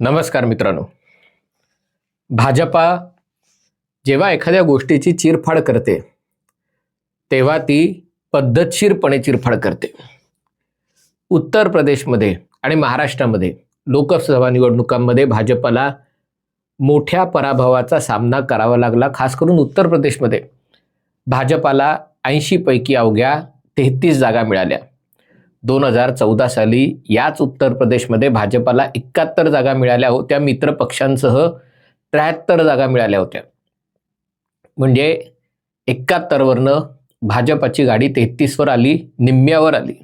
नमस्कार मित्रांनो. भाजपा जेव्हा एखाद्या गोष्टीची चिरफाड करते तेव्हा ती पद्धतशीरपणे चिरफाड करते. उत्तर प्रदेशमध्ये आणि महाराष्ट्रामध्ये लोकसभा निवडणुकांमध्ये भाजपला मोठ्या पराभवाचा सामना करावा लागला खास करून उत्तर प्रदेशमध्ये. भाजपाला ऐंशीपैकी अवघ्या तेहतीस जागा मिळाल्या. दोन हजार चौदा साली याच उत्तर प्रदेशमध्ये भाजपाला एकाहत्तर जागा मिळाल्या होत्या मित्र पक्षांसह त्र्याहत्तर जागा मिळाल्या होत्या. म्हणजे एकाहत्तरवरनं भाजपाची गाडी तेहतीसवर आली निम्म्यावर आली.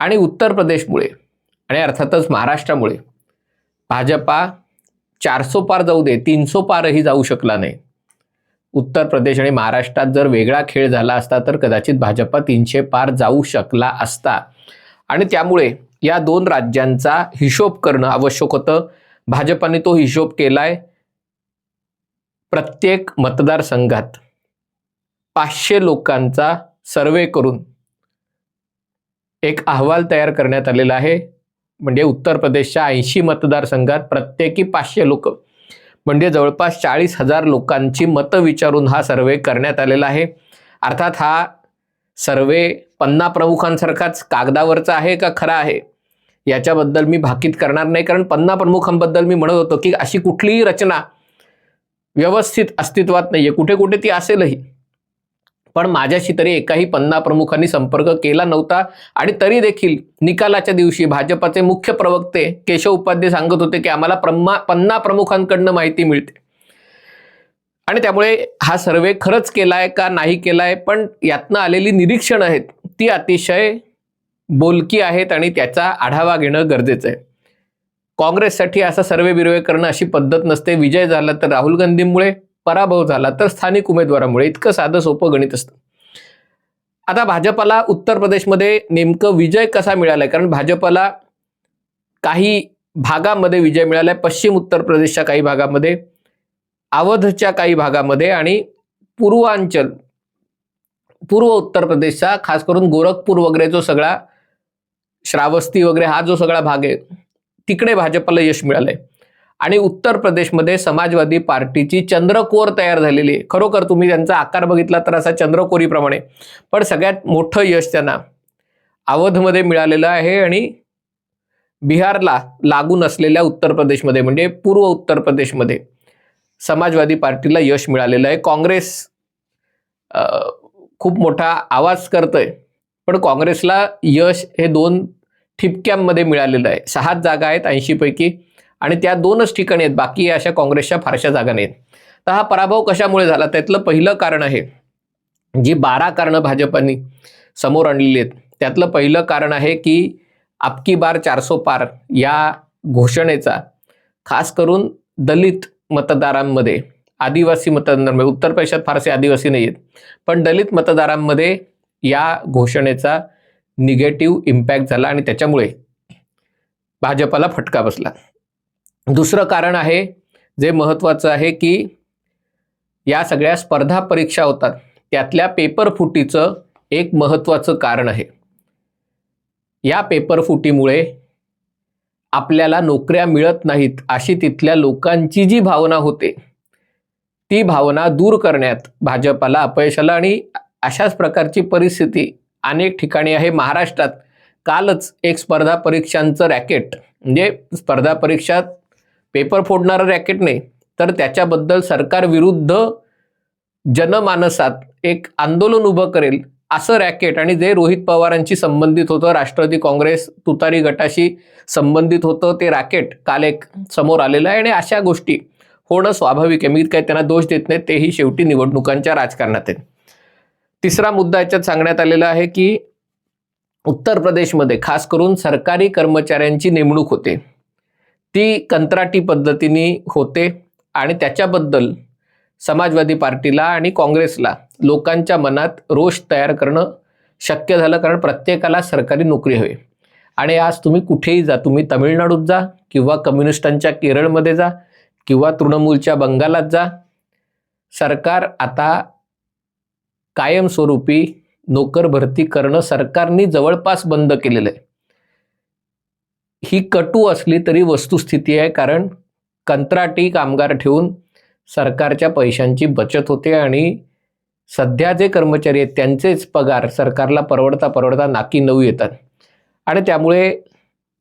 आणि उत्तर प्रदेशमुळे आणि अर्थातच महाराष्ट्रामुळे भाजपा चारसो पार जाऊ दे तीनसो पारही जाऊ शकला नाही. उत्तर प्रदेश आणि महाराष्ट्रात जर वेगळा खेळ झाला असता तर कदाचित भाजपा तीनशे पार जाऊ शकला असता. आणि त्यामुळे या दोन राज्यांचा हिशोब करणं आवश्यक होतं. भाजपाने तो हिशोब केलाय प्रत्येक मतदारसंघात. पाचशे लोकांचा सर्वे करून एक अहवाल तयार करण्यात आलेला आहे. म्हणजे उत्तर प्रदेशच्या ऐंशी मतदारसंघात प्रत्येकी पाचशे लोक. म्हणजे जवळपास चाळीस हजार लोकांची मतं विचारून हा सर्वे करण्यात आलेला आहे. अर्थात हा सर्वे पन्ना प्रमुखांसारखाच कागदावरचा आहे का खरा आहे? याच्याबद्दल मी भाकीत करणार नाही. कारण पन्ना प्रमुखांबद्दल मी म्हणत होतो की अशी कुठलीही रचना व्यवस्थित अस्तित्वात नाही आहे कुठे कुठे ती असेलही. पण माझ्याशी तरी एकाही पन्ना प्रमुखांनी संपर्क केला नव्हता. आणि तरी देखील निकालाच्या दिवशी भाजपाचे मुख्य प्रवक्ते केशव उपाध्ये सांगत होते की आम्हाला प्रमा पन्ना प्रमुखांकडनं माहिती मिळते. आणि त्यामुळे हा सर्वे खरंच केलाय का नाही केलाय पण यातनं आलेली निरीक्षणं आहेत ती अतिशय बोलकी आहेत आणि त्याचा आढावा घेणं गरजेचं आहे. काँग्रेससाठी असा सर्वे बिर्वे करणं अशी पद्धत नसते. विजय झाला तर राहुल गांधींमुळे पराभव झाला तर स्थानिक उमेदवारामुळे इतकं साधं सोपं गणित असतं. आता भाजपाला उत्तर प्रदेशमध्ये नेमकं विजय कसा मिळालाय? कारण भाजपाला काही भागामध्ये विजय मिळालाय. पश्चिम उत्तर प्रदेशच्या काही भागामध्ये अवधच्या काही भागामध्ये आणि पूर्वांचल पूर्व उत्तर प्रदेशचा खास करून गोरखपूर वगैरे जो सगळा श्रावस्ती वगैरे हा जो सगळा भाग आहे तिकडे भाजपाला यश मिळालंय. आणि उत्तर प्रदेशमध्ये समाजवादी पार्टीची चंद्रकोर तयार झालेली आहे. खरोखर तुम्ही त्यांचा आकार बघितला तर असा चंद्रकोरीप्रमाणे. पण सगळ्यात मोठं यश त्यांना अवधमध्ये मिळालेलं आहे आणि बिहारला लागून असलेल्या उत्तर प्रदेशमध्ये म्हणजे पूर्व उत्तर प्रदेशमध्ये समाजवादी पार्टीला यश मिळालेलं आहे. काँग्रेस खूप मोठा आवाज करतोय. पण काँग्रेसला यश हे दोन ठिपक्यांमध्ये मिळालेलं आहे. सहाच जागा आहेत ऐंशीपैकी. आणि त्या दोनच ठिकाणी आहेत. बाकी अशा काँग्रेसच्या फारशा जागा नाहीत. तर हा पराभव कशामुळे झाला? त्यातलं पहिलं कारण आहे जी बारा कारणं भाजपाने समोर आणलेली आहेत. त्यातलं पहिलं कारण आहे की आपकी बार चारसो पार या घोषणेचा खास करून दलित मतदारांमध्ये आदिवासी मतदारांमध्ये उत्तर प्रदेशात फारसे आदिवासी नाही आहेत पण दलित मतदारांमध्ये या घोषणेचा निगेटिव्ह इम्पॅक्ट झाला आणि त्याच्यामुळे भाजपाला फटका बसला. दुसरं कारण आहे जे महत्त्वाचं आहे की या सगळ्या स्पर्धा परीक्षा होतात त्यातल्या पेपर फुटीचं एक महत्त्वाचं कारण आहे. या पेपर फुटीमुळे आपल्याला नोकऱ्या मिळत नाहीत अशी तिथल्या लोकांची जी भावना होते ती भावना दूर करण्यात भाजपाला अपयशाला आणि अशाच प्रकारची परिस्थिती अनेक ठिकाणी आहे. महाराष्ट्रात कालच एक स्पर्धा परीक्षांचं रॅकेट म्हणजे स्पर्धा परीक्षात पेपर फोडणारं रॅकेट नाही तर त्याच्याबद्दल सरकार विरुद्ध जनमानसात एक आंदोलन उभं करेल असं रॅकेट आणि जे रोहित पवारांशी संबंधित होतं राष्ट्रवादी काँग्रेस तुतारी गटाशी संबंधित होतं ते रॅकेट काल एक समोर आलेलं आहे आणि अशा गोष्टी होणं स्वाभाविक आहे. मी काही त्यांना दोष देत नाही तेही शेवटी निवडणुकांच्या राजकारणात आहेत. तिसरा मुद्दा याच्यात सांगण्यात आलेला आहे की उत्तर प्रदेशमध्ये खास करून सरकारी कर्मचाऱ्यांची नेमणूक होते. ती कंत्राटी पद्धतीने होते आणि त्याच्याबद्दल समाजवादी पार्टीला आणि काँग्रेसला लोकांच्या मनात रोष तयार करणं शक्य झालं कारण प्रत्येकाला सरकारी नोकरी हवी. आणि आज तुम्ही कुठेही जा तुम्ही तमिळनाडूत जा किंवा कम्युनिस्टांच्या केरळमध्ये जा किंवा तृणमूलच्या बंगालात जा सरकार आता कायमस्वरूपी नोकर भरती करणं सरकारने जवळपास बंद केलेलं आहे. ही कटू असली तरी वस्तुस्थिती आहे कारण कंत्राटी कामगार ठेवून सरकारच्या पैशांची बचत होते आणि सध्या जे कर्मचारी आहेत त्यांचेच पगार सरकारला परवडता परवडता नाकी नऊ येतात. आणि त्यामुळे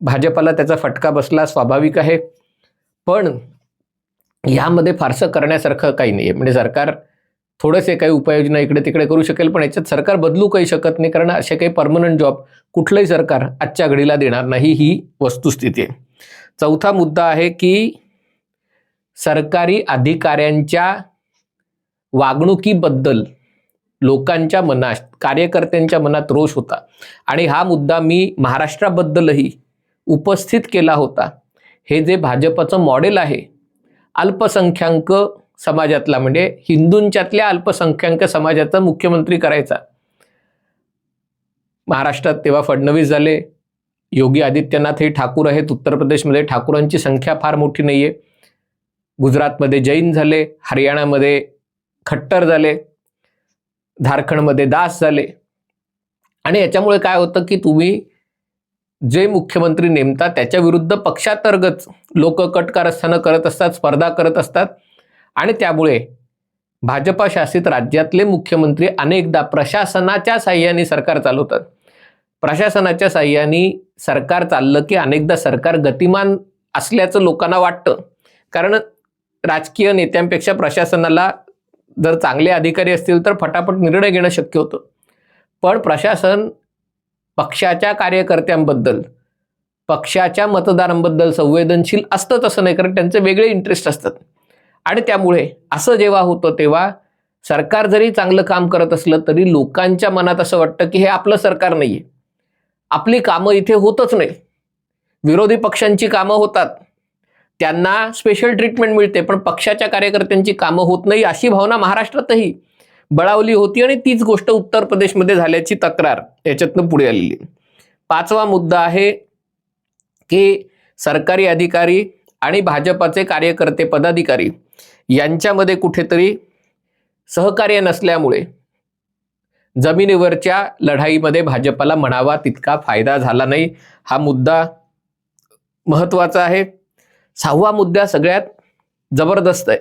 भाजपाला त्याचा फटका बसला स्वाभाविक आहे. पण यामध्ये फारसं करण्यासारखं काही नाही आहे म्हणजे सरकार थोडेसे काही उपाययोजना इकडे तिकडे करू शकेल पण याच्यात सरकार बदलू काही शकत नाही कारण असे काही परमनंट जॉब कुठलंही सरकार आजच्या घडीला देणार नाही ही वस्तुस्थिती आहे. चौथा मुद्दा आहे की सरकारी अधिकाऱ्यांच्या वागणुकीबद्दल लोकांच्या मनात कार्यकर्त्यांच्या मनात रोष होता. आणि हा मुद्दा मी महाराष्ट्राबद्दलही उपस्थित केला होता. हे जे भाजपचं मॉडेल आहे अल्पसंख्याक समाजातला म्हणजे हिंदूंच्यातल्या अल्पसंख्याक समाजाचा मुख्यमंत्री करायचा. महाराष्ट्रात तेव्हा फडणवीस झाले. योगी आदित्यनाथ हे ठाकूर आहेत. उत्तर प्रदेशमध्ये ठाकूरांची संख्या फार मोठी नाही आहे गुजरातमध्ये जैन झाले. हरियाणामध्ये खट्टर झाले. झारखंडमध्ये दास झाले. आणि याच्यामुळे काय होतं की तुम्ही जे मुख्यमंत्री नेमता त्याच्या विरुद्ध पक्षांतर्गत लोक कटकारस्थानं करत असतात स्पर्धा करत असतात. आणि त्यामुळे भाजपा शासित राज्यातले मुख्यमंत्री अनेकदा प्रशासनाच्या साह्याने सरकार चालवतात. प्रशासनाच्या साह्याने सरकार चाललं की अनेकदा सरकार गतिमान असल्याचं लोकांना वाटतं. कारण राजकीय नेत्यांपेक्षा प्रशासनाला जर चांगले अधिकारी असतील तर फटाफट निर्णय घेणं शक्य होतं. पण प्रशासन पक्षाच्या कार्यकर्त्यांबद्दल पक्षाच्या मतदारांबद्दल संवेदनशील असतं तसं नाही कारण त्यांचे वेगळे इंटरेस्ट असतात. आणि त्यामुळे असं जेव्हा होतं तेव्हा सरकार जरी चांगलं काम करत असलं तरी लोकांच्या मनात असं वाटतं की हे आपलं सरकार नाही आहे आपली कामं इथे होतच नाही. विरोधी पक्षांची कामं होतात. त्यांना स्पेशल ट्रीटमेंट मिळते पण पक्षाच्या कार्यकर्त्यांची कामं होत नाही अशी भावना महाराष्ट्रातही बळावली होती आणि तीच गोष्ट उत्तर प्रदेशमध्ये झाल्याची तक्रार याच्यातनं पुढे आलेली. पाचवा मुद्दा आहे की सरकारी अधिकारी आणि भाजपाचे कार्यकर्ते पदाधिकारी यांच्यामध्ये कुठेतरी सहकार्य नसल्यामुळे जमिनीवरच्या लढाईमध्ये भाजपाला म्हणावा तितका फायदा झाला नाही. हा मुद्दा महत्त्वाचा आहे. सहावा मुद्दा सगळ्यात जबरदस्त आहे.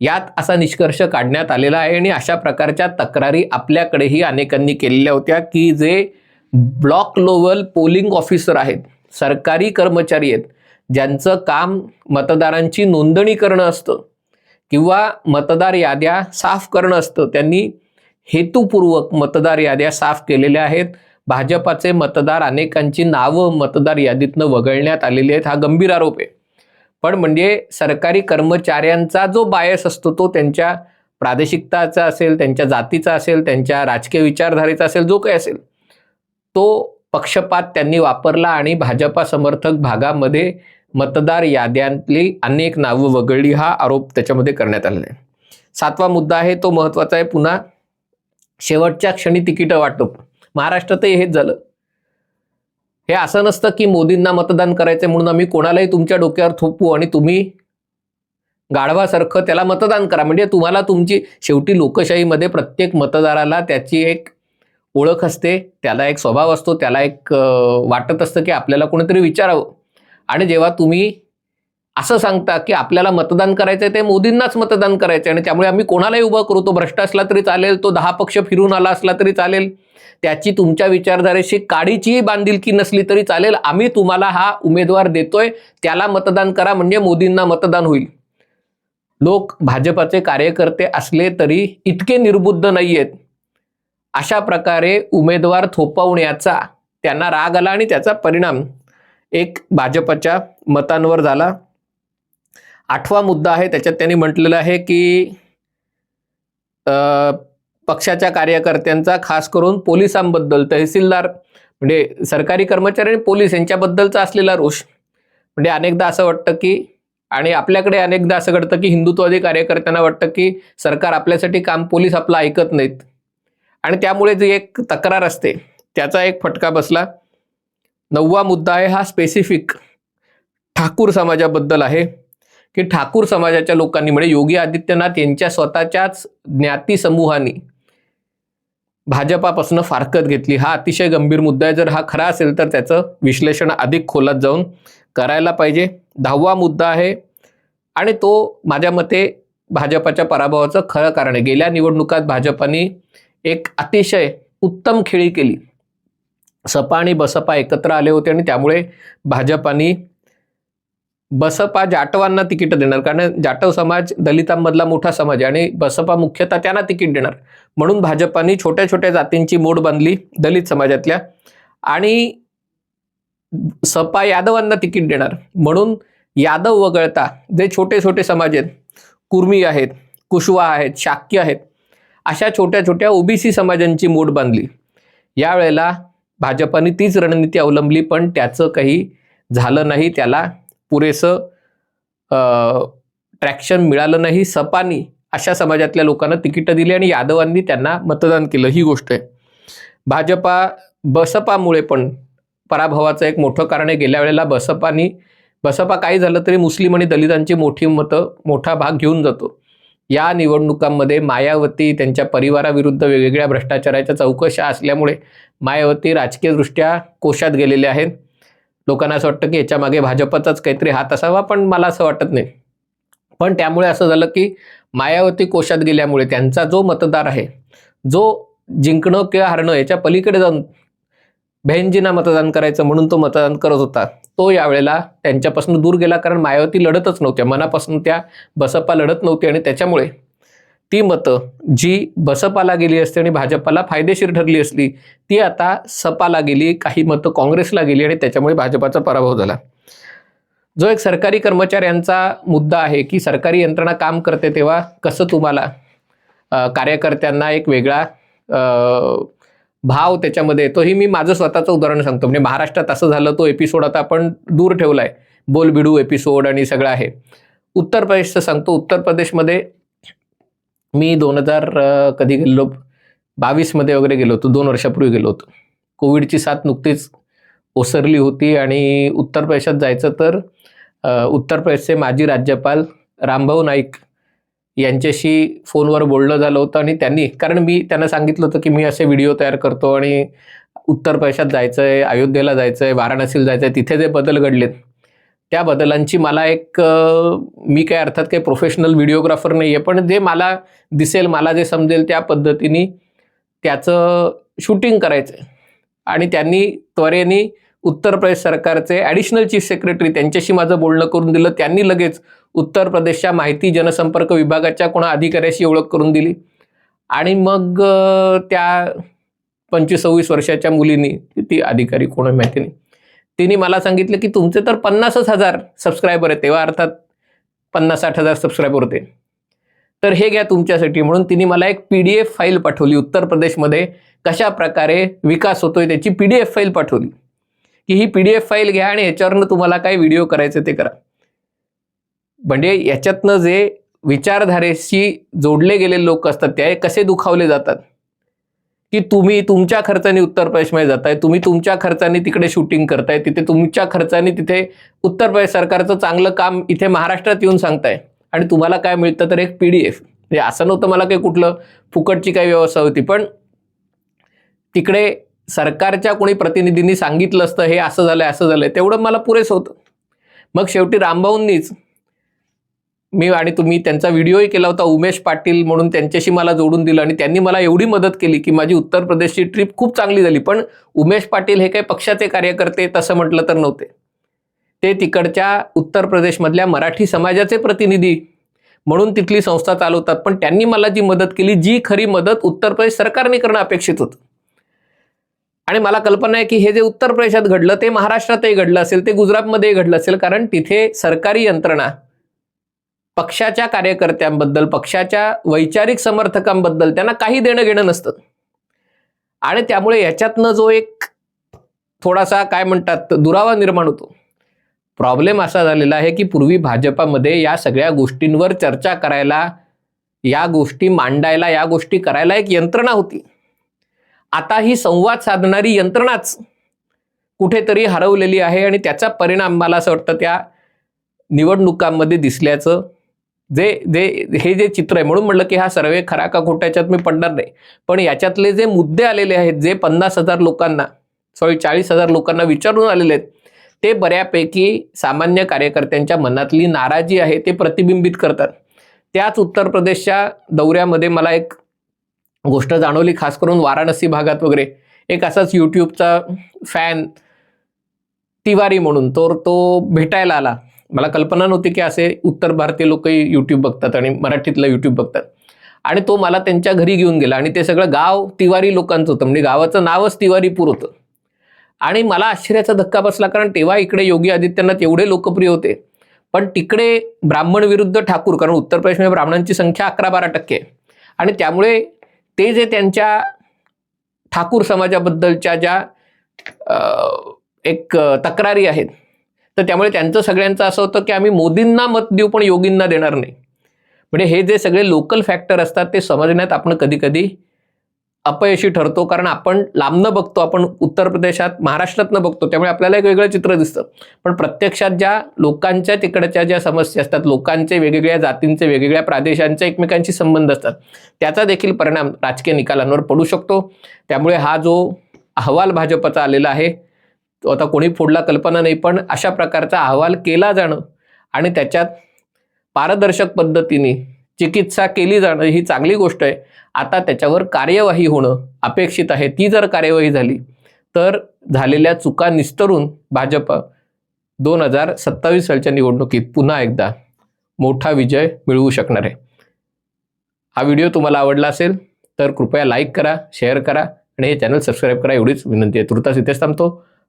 यात असा निष्कर्ष काढण्यात आलेला आहे आणि अशा प्रकारच्या तक्रारी आपल्याकडेही अनेकांनी केलेल्या होत्या की जे ब्लॉक लेवल पोलिंग ऑफिसर आहेत सरकारी कर्मचारी आहेत ज्यांचं काम मतदारांची नोंदणी करणं असतं किंवा मतदार याद्या साफ करणं असतं. त्यांनी हेतुपूर्वक मतदार याद्या साफ केलेल्या आहेत. भाजपाचे मतदार अनेकांची नावं मतदार यादीतनं वगळण्यात आलेली आहेत. हा गंभीर आरोप आहे. पण म्हणजे सरकारी कर्मचाऱ्यांचा जो बायस असतो तो त्यांच्या प्रादेशिकताचा असेल त्यांच्या जातीचा असेल त्यांच्या राजकीय विचारधारेचा असेल जो काही असेल तो पक्षपात त्यांनी वापरला आणि भाजपा समर्थक भागामध्ये मतदार याद्यांतली अनेक नावं वगळली हा आरोप त्याच्यामध्ये करण्यात आलेला आहे. सातवा मुद्दा आहे तो महत्त्वाचा आहे. पुन्हा शेवटच्या क्षणी तिकीटं वाटप. महाराष्ट्रातही हेच झालं. हे असं नसतं की मोदींना मतदान करायचं म्हणून आम्ही कोणालाही तुमच्या डोक्यावर थोपू आणि तुम्ही गाढवासारखं त्याला मतदान करा. म्हणजे तुम्हाला तुमची शेवटी लोकशाहीमध्ये प्रत्येक मतदाराला त्याची एक ओळख असते त्याला एक स्वभाव असतो त्याला एक वाटत असतं की आपल्याला कोणीतरी विचारावं. आणि जेव्हा तुम्ही असं सांगता की आपल्याला मतदान करायचं आहे ते मोदींनाच मतदान करायचं आहे आणि त्यामुळे आम्ही कोणालाही उभं करू तो भ्रष्ट असला तरी चालेल तो दहा पक्ष फिरून आला असला तरी चालेल त्याची तुमच्या विचारधारेशी काडीचीही बांधिलकी नसली तरी चालेल आम्ही तुम्हाला हा उमेदवार देतोय त्याला मतदान करा म्हणजे मोदींना मतदान होईल. लोक भाजपाचे कार्यकर्ते असले तरी इतके निर्बुद्ध नाही आहेत अशा प्रकारे उमेदवार थोपवण्याचा त्यांना राग आला आणि त्याचा परिणाम एक भाजपच्या मतांवर झाला. आठवा मुद्दा आहे त्याच्यात त्यांनी म्हटलेलं आहे की पक्षाच्या कार्यकर्त्यांचा खास करून पोलिसांबद्दल तहसीलदार म्हणजे सरकारी कर्मचारी आणि पोलीस यांच्याबद्दलचा असलेला रोष. म्हणजे अनेकदा असं वाटतं की आणि आपल्याकडे अनेकदा असं घडतं की हिंदुत्ववादी कार्यकर्त्यांना वाटतं की सरकार आपल्यासाठी काम पोलीस आपलं ऐकत नाहीत. आणि त्यामुळे जी एक तक्रार असते त्याचा एक फटका बसला. नववा मुद्दा आहे हा स्पेसिफिक ठाकूर समाजाबद्दल आहे की ठाकूर समाजाच्या लोकांनी म्हणजे योगी आदित्यनाथ यांच्या स्वतःच्याच ज्ञाती समूहानी भाजपापासून फारकत घेतली. हा अतिशय गंभीर मुद्दा आहे. जर हा खरा असेल तर त्याचं विश्लेषण अधिक खोलात जाऊन करायला पाहिजे. दहावा मुद्दा आहे आणि तो माझ्या मते भाजपाच्या पराभवाचं खरं कारण आहे. गेल्या निवडणुकात भाजपाने एक अतिशय उत्तम खेळी केली. सपा आणि बसपा एकत्र आले होते आणि त्यामुळे भाजपाने बसपा जाटवांना तिकीट देणार. कारण जाटव समाज दलितांमधला मोठा समाज आहे आणि बसपा मुख्यतः त्यांना तिकीट देणार. म्हणून भाजपाने छोट्या छोट्या जातींची मोड बांधली दलित समाजातल्या आणि सपा यादवांना तिकीट देणार. म्हणून यादव वगळता जे छोटे छोटे समाज आहेत कुर्मी आहेत कुशवा आहेत शाक्य आहेत अशा छोट्या छोट्या ओबीसी समाजांची मोड बांधली. यावेळेला भाजपाने तीच रणनीती अवलंबली पण त्याचं काही झालं नाही. त्याला पुरेसं ट्रॅक्शन मिळालं नाही. सपानी अशा समाजातल्या लोकांना तिकीटं दिली आणि यादवांनी त्यांना मतदान केलं. ही गोष्ट आहे. भाजपा बसपामुळे पण पराभवाचं एक मोठं कारण आहे. गेल्या वेळेला बसपानी बसपा काही झालं तरी मुस्लिम आणि दलितांची मोठी मतं मोठा भाग घेऊन जातो. या निवडणुकांमध्ये मायावती त्यांच्या परिवाराविरुद्ध वेगवेगळ्या भ्रष्टाचाराच्या चौकशा असल्यामुळे मायावती राजकीयदृष्ट्या कोशात गेलेले आहेत. लोकांना असं वाटतं की याच्यामागे भाजपचाच काहीतरी हात असावा पण मला असं वाटत नाही. पण त्यामुळे असं झालं की मायावती कोशात गेल्यामुळे त्यांचा जो मतदार आहे जो जिंकणं किंवा हरणं याच्या पलीकडे जाऊन बहनजींना मतदान करायचं म्हणून तो मतदान करत होता. तो यावेळेला त्यांच्यापासून दूर गेला कारण मायावती लढतच नव्हत्या. मनापासून त्या बसपा लढत नव्हती आणि त्याच्यामुळे ती मतं जी बसपाला गेली असती आणि भाजपाला फायदेशीर ठरली असली ती आता सपाला गेली काही मतं काँग्रेसला गेली आणि त्याच्यामुळे भाजपाचा पराभव झाला. जो एक सरकारी कर्मचाऱ्यांचा मुद्दा आहे की सरकारी यंत्रणा काम करते तेव्हा कसं तुम्हाला कार्यकर्त्यांना एक वेगळा भाव त्याच्यामध्ये येतो. मी माझं स्वतःचं उदाहरण सांगतो. म्हणजे महाराष्ट्रात असं झालं तो एपिसोड आता आपण दूर ठेवला आहे बोलबिडू एपिसोड आणि सगळं आहे. उत्तर प्रदेशचं सांगतो. उत्तर प्रदेशमध्ये मी दोन हजार कधी गेलो? बावीसमध्ये वगैरे गेलो होतो. दोन वर्षापूर्वी गेलो होतो. कोविडची साथ नुकतीच ओसरली होती आणि उत्तर प्रदेशात जायचं तर उत्तर प्रदेशचे माजी राज्यपाल रामभाऊ नाईक यांच्याशी फोनवर बोलणं झालं होतं आणि त्यांनी कारण मी त्यांना सांगितलं होतं की मी असे व्हिडिओ तयार करतो आणि उत्तर प्रदेशात जायचं आहे अयोध्येला जायचं आहे वाराणसीला जायचं आहे तिथे जे बदल घडलेत त्या बदलांची मला एक मी काय अर्थात काही प्रोफेशनल व्हिडिओग्राफर नाही आहे पण जे मला दिसेल मला जे समजेल त्या पद्धतीने त्याचं शूटिंग करायचं आहे आणि त्यांनी त्वरेने उत्तर प्रदेश सरकारचे ॲडिशनल चीफ सेक्रेटरी त्यांच्याशी माझं बोलणं करून दिलं त्यांनी लगेच उत्तर प्रदेशच्या माहिती जनसंपर्क विभागाच्या कोणा अधिकाऱ्याशी ओळख करून दिली. आणि मग त्या पंचवीस सव्वीस वर्षाच्या मुलीनी ती अधिकारी कोण माहिती नाही. तिने मला सांगितलं की तुमचे तर पन्नासच हजार सबस्क्रायबर आहेत. तेव्हा अर्थात पन्नास साठ हजार सबस्क्रायबर होते. तर हे घ्या तुमच्यासाठी म्हणून तिने मला एक पी डी एफ फाईल पाठवली उत्तर प्रदेशमध्ये कशा प्रकारे विकास होतोय त्याची पी डी एफ फाईल पाठवली. की ही पी डी एफ फाईल घ्या आणि याच्यावरनं तुम्हाला काय व्हिडिओ करायचे ते करा. म्हणजे याच्यातनं जे विचारधारेशी जोडले गेलेले लोक असतात ते कसे दुखावले जातात? की तुम्ही तुमच्या खर्चाने उत्तर प्रदेशमध्ये जाताय तुम्ही तुमच्या खर्चाने तिकडे शूटिंग करताय तिथे तुमच्या खर्चाने तिथे उत्तर प्रदेश सरकारचं चांगलं काम इथे महाराष्ट्रात येऊन सांगताय आणि तुम्हाला काय मिळतं तर एक पी डी एफ. म्हणजे असं नव्हतं मला काही कुठलं फुकटची काही व्यवस्था होती पण तिकडे सरकारच्या कोणी प्रतिनिधींनी सांगितलं असतं हे असं झालंय असं झालंय तेवढं मला पुरेसं होतं. मग शेवटी रामभाऊंनीच मी आणि तुम्ही त्यांचा व्हिडिओही केला होता उमेश पाटील म्हणून त्यांच्याशी मला जोडून दिलं आणि त्यांनी मला एवढी मदत केली की माझी उत्तर प्रदेशची ट्रिप खूप चांगली झाली. पण उमेश पाटील हे काही पक्षाचे कार्यकर्ते तसं म्हटलं तर नव्हते. ते तिकडच्या उत्तर प्रदेशमधल्या मराठी समाजाचे प्रतिनिधी म्हणून तिथली संस्था चालवतात. पण त्यांनी मला जी मदत केली जी खरी मदत उत्तर प्रदेश सरकारने करणं अपेक्षित होतं. आणि मला कल्पना आहे की हे जे उत्तर प्रदेशात घडलं ते महाराष्ट्रातही घडलं असेल ते गुजरातमध्येही घडलं असेल कारण तिथे सरकारी यंत्रणा पक्षाच्या कार्यकर्त्यांबद्दल पक्षाच्या वैचारिक समर्थकांबद्दल त्यांना काही देणं घेणं नसतं. आणि त्यामुळे याच्यातनं जो एक थोडासा काय म्हणतात दुरावा निर्माण होतो. प्रॉब्लेम असा झालेला आहे की पूर्वी भाजपामध्ये या सगळ्या गोष्टींवर चर्चा करायला या गोष्टी मांडायला या गोष्टी करायला एक यंत्रणा होती. आता ही संवाद साधणारी यंत्रणाच कुठेतरी हरवलेली आहे आणि त्याचा परिणाम मला असं वाटतं त्या निवडणुकांमध्ये दिसल्याचं जे जे हे जे चित्र आहे म्हणून म्हटलं की हा सर्वे खरा का खोटा याच्यात मी पडणार नाही. पण याच्यातले जे मुद्दे आलेले आहेत जे पन्नास हजार लोकांना सॉरी चाळीस हजार लोकांना विचारून आलेले आहेत ते बऱ्यापैकी सामान्य कार्यकर्त्यांच्या मनातली नाराजी आहे ते प्रतिबिंबित करतात. त्याच उत्तर प्रदेशच्या दौऱ्यामध्ये मला एक गोष्ट जाणवली खास करून वाराणसी भागात वगैरे. एक असाच यूट्यूबचा फॅन तिवारी म्हणून तो तो भेटायला आला. मला कल्पना नव्हती की असे उत्तर भारतीय लोकही यूट्यूब बघतात आणि मराठीतलं यूट्यूब बघतात. आणि तो मला त्यांच्या घरी घेऊन गेला आणि ते सगळं गाव तिवारी लोकांचं होतं. म्हणजे गावाचं नावच तिवारीपूर होतं. आणि मला आश्चर्याचा धक्का बसला कारण तेव्हा इकडे योगी आदित्यनाथ एवढे लोकप्रिय होते. पण तिकडे ब्राह्मण विरुद्ध ठाकूर कारण उत्तर प्रदेशमध्ये ब्राह्मणांची संख्या अकरा बारा टक्के आहे. आणि त्यामुळे ते जे त्यांच्या ठाकूर समाजाबद्दलच्या ज्या एक तक्रारी आहेत तर त्यामुळे त्यांचं सगळ्यांचं असं होतं की आम्ही मोदींना मत देऊ पण योगींना देणार नाही. म्हणजे हे जे सगळे लोकल फॅक्टर असतात ते समजण्यात आपण कधी कधी अपयशी ठरतो. कारण आपण लांबनं बघतो आपण उत्तर प्रदेशात महाराष्ट्रातनं बघतो त्यामुळे आपल्याला एक वेगळं चित्र दिसतं. पण प्रत्यक्षात ज्या लोकांच्या तिकडच्या ज्या समस्या असतात लोकांचे वेगवेगळ्या जातींचे वेगवेगळ्या प्रादेशांचे एकमेकांशी संबंध असतात त्याचा देखील परिणाम राजकीय निकालांवर पडू शकतो. त्यामुळे हा जो अहवाल भाजपचा आलेला आहे तो आता कोणी फोडला कल्पना नाही पण अशा प्रकारचा अहवाल केला जाणं आणि त्याच्यात पारदर्शक पद्धतीने चिकित्सा केली जाणं ही चांगली गोष्ट आहे. आता त्याच्यावर कार्यवाही होणं अपेक्षित आहे. ती जर कार्यवाही झाली तर झालेल्या चुका निस्तरून भाजप दोन हजार सत्तावीस सालच्या निवडणुकीत पुन्हा एकदा मोठा विजय मिळवू शकणार आहे. हा व्हिडिओ तुम्हाला आवडला असेल तर कृपया लाईक करा शेअर करा आणि हे चॅनल सबस्क्राईब करा एवढीच विनंती आहे. तुर्तास इथेच थांबतो.